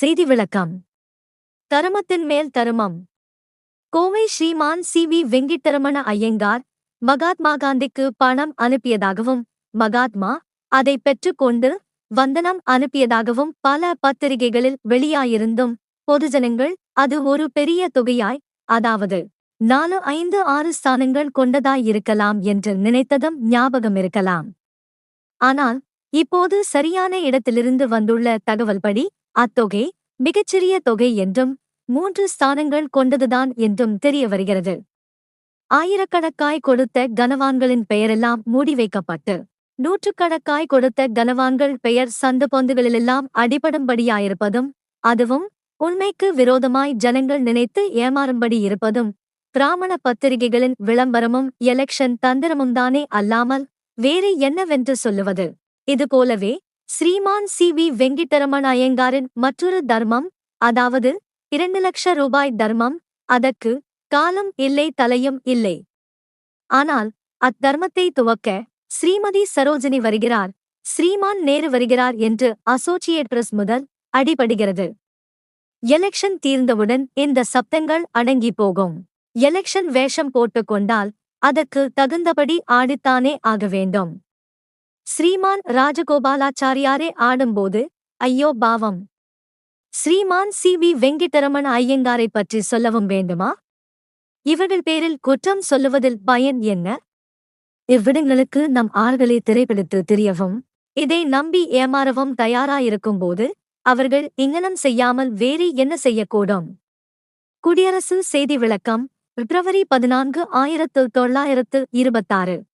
செய்தி விளக்கம் தருமத்தின் மேல் தருமம். கோவை ஸ்ரீமான் சி. வி. வெங்கிட்டரமண ஐயங்கார் மகாத்மா காந்திக்கு பணம் அனுப்பியதாகவும் மகாத்மா அதை பெற்றுக்கொண்டு வந்தனம் அனுப்பியதாகவும் பல பத்திரிகைகளில் வெளியாயிருந்தும் பொதுஜனங்கள் அது ஒரு பெரிய தொகையாய் அதாவது நாலு ஐந்து ஆறு ஸ்தானங்கள் கொண்டதாயிருக்கலாம் என்று நினைத்ததும் ஞாபகம் இருக்கலாம் ஆனால் இப்போது சரியான இடத்திலிருந்து வந்துள்ள தகவல்படி அத்தொகை மிகச்சிறிய தொகை என்றும் மூன்று ஸ்தானங்கள் கொண்டதுதான் என்றும் தெரிய வருகிறது. ஆயிரக்கணக்காய் கொடுத்த கனவான்களின் பெயரெல்லாம் மூடி வைக்கப்பட்டு நூற்றுக்கணக்காய் கொடுத்த கனவான்கள் பெயர் சந்து பொந்துகளிலெல்லாம் அடிபடும்படியாயிருப்பதும் அதுவும் உண்மைக்கு விரோதமாய் ஜனங்கள் நினைத்து ஏமாறும்படி இருப்பதும் பிராமண பத்திரிகைகளின் விளம்பரமும் எலெக்ஷன் தந்திரமும் தானே அல்லாமல் வேறு என்னவென்று சொல்லுவது? இதுபோலவே ஸ்ரீமான் சி. வி. வெங்கிட்டரமன் ஐயங்காரின் மற்றொரு தர்மம் அதாவது இரண்டு லட்ச ரூபாய் தர்மம் அதற்கு காலம் இல்லை தலையும் இல்லை. ஆனால் அத்தர்மத்தை துவக்க ஸ்ரீமதி சரோஜினி வருகிறார். ஸ்ரீமான் நேரு வருகிறார் என்று அசோசியேட் பிரஸ் முதல் அடிபடுகிறது. எலெக்ஷன் தீர்ந்தவுடன் இந்த சப்தங்கள் அடங்கி போகும். எலெக்ஷன் வேஷம் போட்டுக் கொண்டால் அதற்கு தகுந்தபடி ஆடித்தானே ஆக வேண்டும். ஸ்ரீமான் ராஜகோபாலாச்சாரியாரே ஆடும்போது ஐயோ பாவம். ஸ்ரீமான் சி. வி. வெங்கிட்டரமண ஐயங்காரை பற்றி சொல்லவும் வேண்டுமா? இவர்கள் பேரில் குற்றம் சொல்லுவதில் பயன் என்ன? இவ்விடங்களுக்கு நம் ஆள்களை திரைப்பிடித்து தெரியவும் இதை நம்பி ஏமாறவும் தயாராயிருக்கும்போது அவர்கள் இங்கனம் செய்யாமல் வேறு என்ன செய்யக்கூடும்? குடியரசு செய்தி விளக்கம் பிப்ரவரி பதினான்கு ஆயிரத்து தொள்ளாயிரத்து இருபத்தாறு.